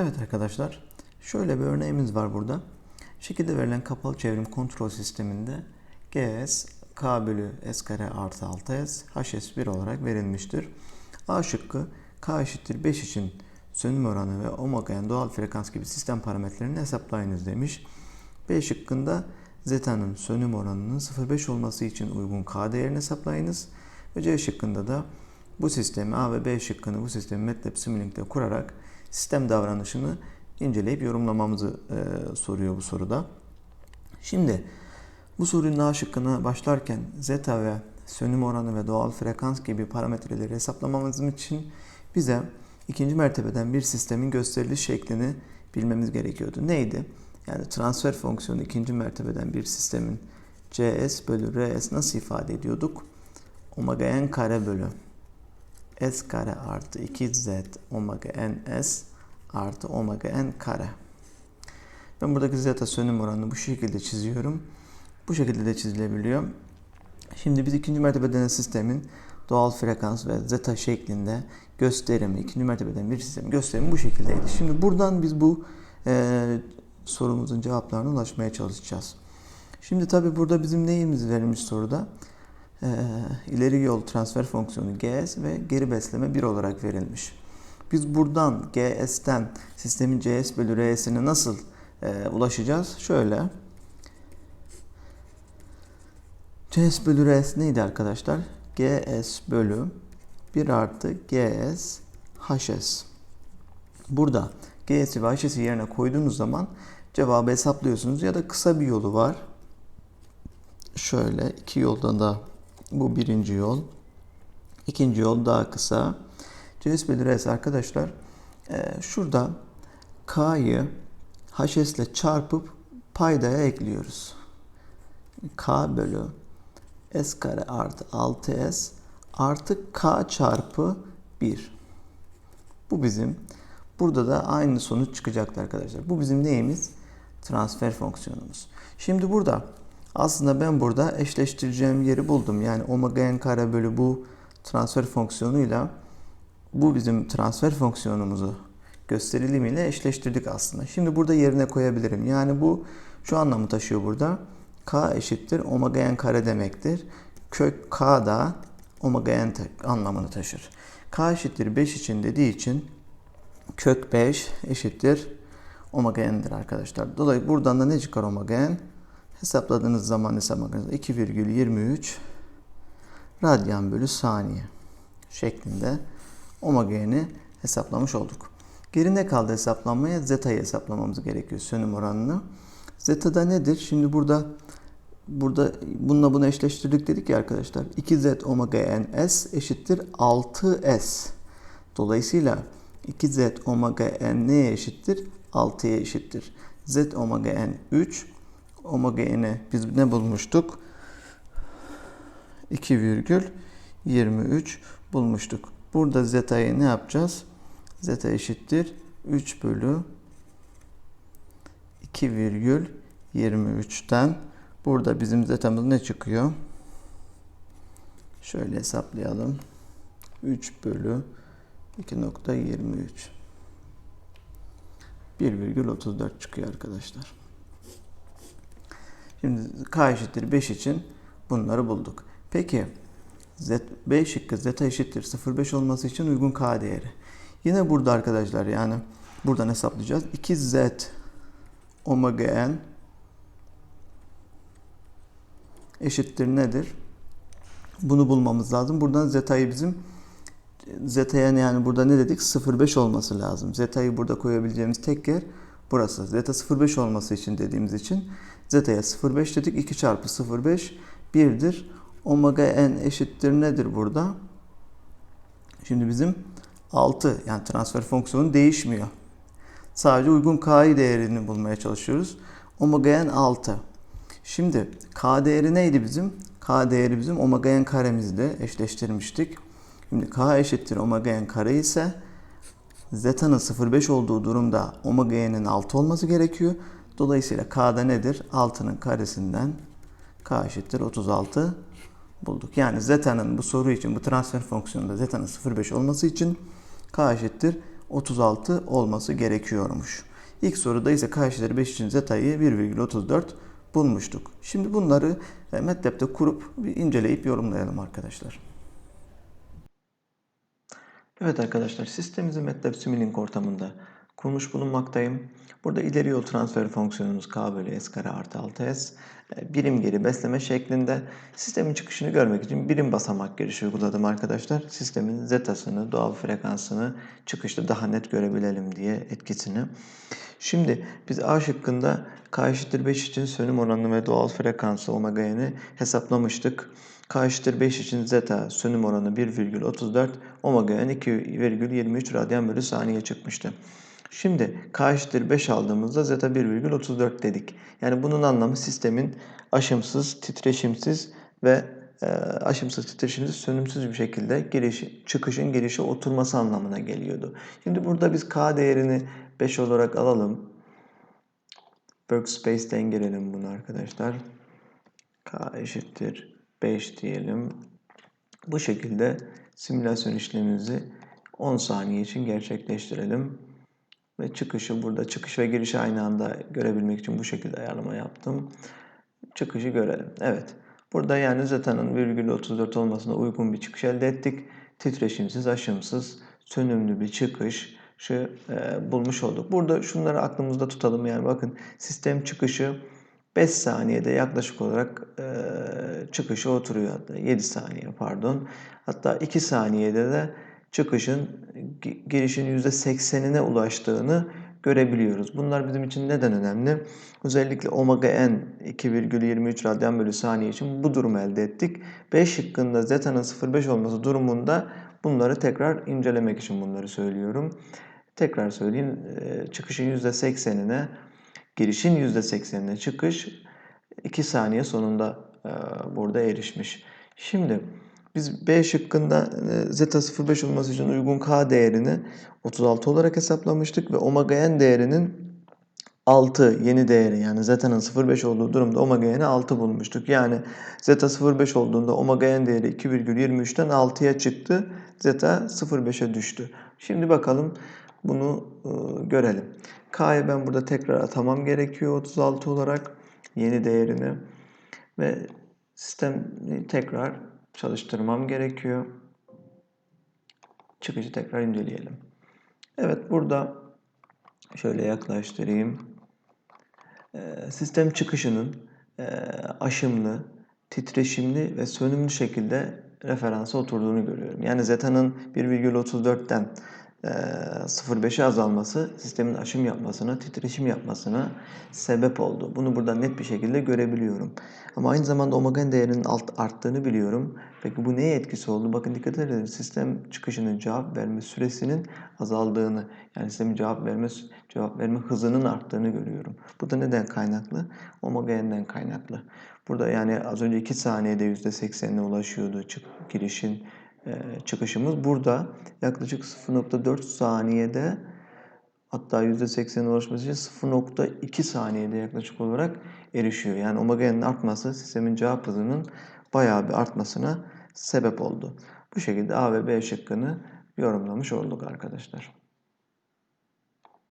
Evet arkadaşlar, şöyle bir örneğimiz var burada. Şekilde verilen kapalı çevrim kontrol sisteminde GS K bölü S kare artı 6S HS1 olarak verilmiştir. A şıkkı K eşittir 5 için sönüm oranı ve homogen doğal frekans gibi sistem parametrelerini hesaplayınız demiş. B şıkkında zeta'nın sönüm oranının 0,5 olması için uygun K değerini hesaplayınız. Ve C şıkkında da bu sistemi A ve B şıkkını bu sistemi MATLAB Simulink kurarak sistem davranışını inceleyip yorumlamamızı e, soruyor bu soruda. Şimdi bu sorunun A şıkkına başlarken zeta ve sönüm oranı ve doğal frekans gibi parametreleri hesaplamamız için bize ikinci mertebeden bir sistemin gösteriliş şeklini bilmemiz gerekiyordu. Neydi? Yani transfer fonksiyonu ikinci mertebeden bir sistemin cs bölü rs nasıl ifade ediyorduk? Omega n kare bölü s kare artı 2z omega n s artı omega n kare. Ben buradaki zeta sönüm oranını bu şekilde çiziyorum. Bu şekilde de çizilebiliyor. Şimdi biz ikinci mertebeden sistemin doğal frekans ve zeta şeklinde gösterimi, ikinci mertebeden bir sistemin gösterimi bu şekildeydi. Şimdi buradan biz bu e, sorumuzun cevaplarına ulaşmaya çalışacağız. Şimdi tabi burada bizim neyimiz verilmiş soruda? E, ileri yol transfer fonksiyonu GS ve geri besleme 1 olarak verilmiş. Biz buradan GS'ten sistemin CS bölü R'sine nasıl e, ulaşacağız? Şöyle. CS bölü Rs neydi arkadaşlar? GS bölü 1 artı GS HS. Burada GS'i ve HS'i yerine koyduğunuz zaman cevabı hesaplıyorsunuz ya da kısa bir yolu var. Şöyle iki yoldan da bu birinci yol. İkinci yol daha kısa. CS bölü Rs arkadaşlar e, şurada K'yı HS ile çarpıp paydaya ekliyoruz. K bölü S kare artı 6S artı K çarpı 1. Bu bizim. Burada da aynı sonuç çıkacaktı arkadaşlar. Bu bizim neyimiz? Transfer fonksiyonumuz. Şimdi burada aslında ben burada eşleştireceğim yeri buldum. Yani omega n kare bölü bu transfer fonksiyonuyla bu bizim transfer fonksiyonumuzu gösterilimiyle eşleştirdik aslında. Şimdi burada yerine koyabilirim. Yani bu şu anlamı taşıyor burada. K eşittir omega n kare demektir. Kök K da omega n anlamını taşır. K eşittir 5 için dediği için kök 5 eşittir omega n'dir arkadaşlar. Dolayısıyla buradan da ne çıkar omega n? Hesapladığınız zaman hesapladığınızda 2,23 radyan bölü saniye şeklinde omega hesaplamış olduk. Geri ne kaldı hesaplanmaya? Zeta'yı hesaplamamız gerekiyor sönüm oranını. Zeta da nedir? Şimdi burada burada bununla bunu eşleştirdik dedik ya arkadaşlar. 2z omega n s eşittir 6s. Dolayısıyla 2z omega n neye eşittir? 6'ya eşittir. z omega n 3. Omega n'i biz ne bulmuştuk? 2,23 bulmuştuk. Burada zeta'yı ne yapacağız? Zeta eşittir 3 bölü 2,23'ten burada bizim zetamız ne çıkıyor? Şöyle hesaplayalım. 3 bölü 2.23 1,34 çıkıyor arkadaşlar. Şimdi k eşittir 5 için bunları bulduk. Peki Z, B şıkkı zeta eşittir 0,5 olması için uygun k değeri. Yine burada arkadaşlar yani buradan hesaplayacağız. 2z omega n eşittir nedir? Bunu bulmamız lazım. Buradan zeta'yı bizim zeta'ya yani burada ne dedik? 0,5 olması lazım. Zeta'yı burada koyabileceğimiz tek yer burası. Zeta 0,5 olması için dediğimiz için zeta'ya 0,5 dedik. 2 çarpı 0,5 1'dir. Omega n eşittir nedir burada? Şimdi bizim 6 yani transfer fonksiyonu değişmiyor. Sadece uygun K'yı değerini bulmaya çalışıyoruz. Omega n 6. Şimdi K değeri neydi bizim? K değeri bizim omega n karemizle eşleştirmiştik. Şimdi K eşittir omega n kare ise zeta'nın 0,5 olduğu durumda omega n'in 6 olması gerekiyor. Dolayısıyla K'da nedir? 6'nın karesinden K eşittir 36 bulduk. Yani zeta'nın bu soru için bu transfer fonksiyonunda zeta'nın 0,5 olması için K eşittir 36 olması gerekiyormuş. İlk soruda ise k eşittir 5 için zeta'yı 1,34 bulmuştuk. Şimdi bunları e, MATLAB'de kurup bir inceleyip yorumlayalım arkadaşlar. Evet arkadaşlar sistemimizi MATLAB Simulink ortamında kurmuş bulunmaktayım. Burada ileri yol transfer fonksiyonumuz k bölü s kare artı 6s e, birim geri besleme şeklinde sistemin çıkışını görmek için birim basamak giriş uyguladım arkadaşlar. Sistemin zetasını, doğal frekansını çıkışta daha net görebilelim diye etkisini. Şimdi biz A şıkkında k eşittir 5 için sönüm oranı ve doğal frekansı omega n'ı hesaplamıştık. K eşittir 5 için zeta sönüm oranı 1,34 omega n 2,23 radyan bölü saniye çıkmıştı. Şimdi K eşittir 5 aldığımızda zeta 1,34 dedik. Yani bunun anlamı sistemin aşımsız, titreşimsiz ve e, aşımsız, titreşimsiz, sönümsüz bir şekilde girişi, çıkışın girişe oturması anlamına geliyordu. Şimdi burada biz K değerini 5 olarak alalım. Workspace'ten girelim bunu arkadaşlar. K eşittir 5 diyelim. Bu şekilde simülasyon işlemimizi 10 saniye için gerçekleştirelim. Ve çıkışı burada çıkış ve girişi aynı anda görebilmek için bu şekilde ayarlama yaptım. Çıkışı görelim. Evet. Burada yani zeta'nın virgül 34 olmasına uygun bir çıkış elde ettik. Titreşimsiz, aşımsız, sönümlü bir çıkış e, bulmuş olduk. Burada şunları aklımızda tutalım. Yani bakın sistem çıkışı 5 saniyede yaklaşık olarak e, çıkışı oturuyor. Hatta 7 saniye pardon. Hatta 2 saniyede de çıkışın girişin %80'ine ulaştığını görebiliyoruz. Bunlar bizim için neden önemli? Özellikle omega n 2,23 radyan bölü saniye için bu durumu elde ettik. B şıkkında zeta'nın 0,5 olması durumunda bunları tekrar incelemek için bunları söylüyorum. Tekrar söyleyeyim. Çıkışın %80'ine, girişin %80'ine çıkış 2 saniye sonunda burada erişmiş. Şimdi biz B şıkkında e, zeta 0,5 olması için uygun K değerini 36 olarak hesaplamıştık ve omega n değerinin 6 yeni değeri yani zeta'nın 0,5 olduğu durumda omega n'i 6 bulmuştuk. Yani zeta 0,5 olduğunda omega n değeri 2,23'ten 6'ya çıktı. Zeta 0,5'e düştü. Şimdi bakalım bunu e, görelim. K'ya ben burada tekrar atamam gerekiyor 36 olarak yeni değerini ve sistemi tekrar çalıştırmam gerekiyor. Çıkışı tekrar inceleyelim. Evet burada şöyle yaklaştırayım. Ee, sistem çıkışının e, aşımlı, titreşimli ve sönümlü şekilde referansa oturduğunu görüyorum. Yani zeta'nın 1,34'ten 0.5'e azalması sistemin aşım yapmasına, titreşim yapmasına sebep oldu. Bunu burada net bir şekilde görebiliyorum. Ama aynı zamanda omega değerinin alt arttığını biliyorum. Peki bu neye etkisi oldu? Bakın dikkat edin. Sistem çıkışının cevap verme süresinin azaldığını, yani sistemin cevap verme cevap verme hızının arttığını görüyorum. Bu da neden kaynaklı? Omega kaynaklı. Burada yani az önce 2 saniyede %80'e ulaşıyordu çık girişin çıkışımız. Burada yaklaşık 0.4 saniyede hatta %80'e ulaşması için 0.2 saniyede yaklaşık olarak erişiyor. Yani omega artması sistemin cevap hızının bayağı bir artmasına sebep oldu. Bu şekilde A ve B şıkkını yorumlamış olduk arkadaşlar.